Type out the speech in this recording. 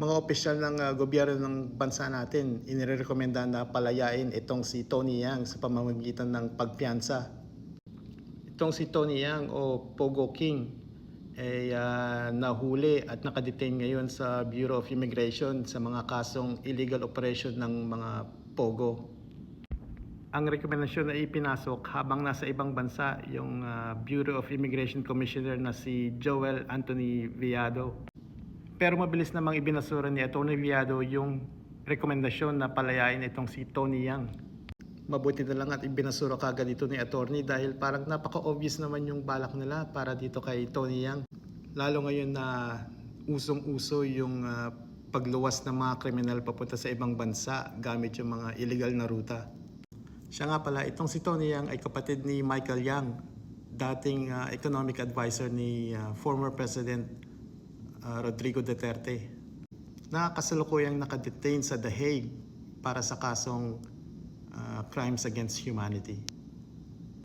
mga opisyal ng uh, gobyerno ng bansa natin, inirekomenda na palayain itong si Tony Yang sa pamamagitan ng pagpiyansa. Itong si Tony Yang o Pogo King ay ah, nahuli at nakadetain ngayon sa Bureau of Immigration sa mga kasong illegal operation ng mga Pogo. Ang rekomendasyon na ipinasok habang nasa ibang bansa yung ah, Bureau of Immigration Commissioner na si Joel Anthony Viado. Pero mabilis namang ibinasura ni Atty. Viado yung rekomendasyon na palayain itong si Tony Yang. Mabuti na lang at ibinasura kagad ito ni attorney dahil parang napaka-obvious naman yung balak nila para dito kay Tony Yang. Lalo ngayon na usong-uso yung ah, pagluwas ng mga kriminal papunta sa ibang bansa gamit yung mga illegal na ruta. Siya nga pala, itong si Tony Yang ay kapatid ni Michael Yang, dating ah, economic advisor ni ah, former President ah, Rodrigo Duterte. Na kasalukuyang nakadetain sa The Hague para sa kasong ah, crimes against humanity.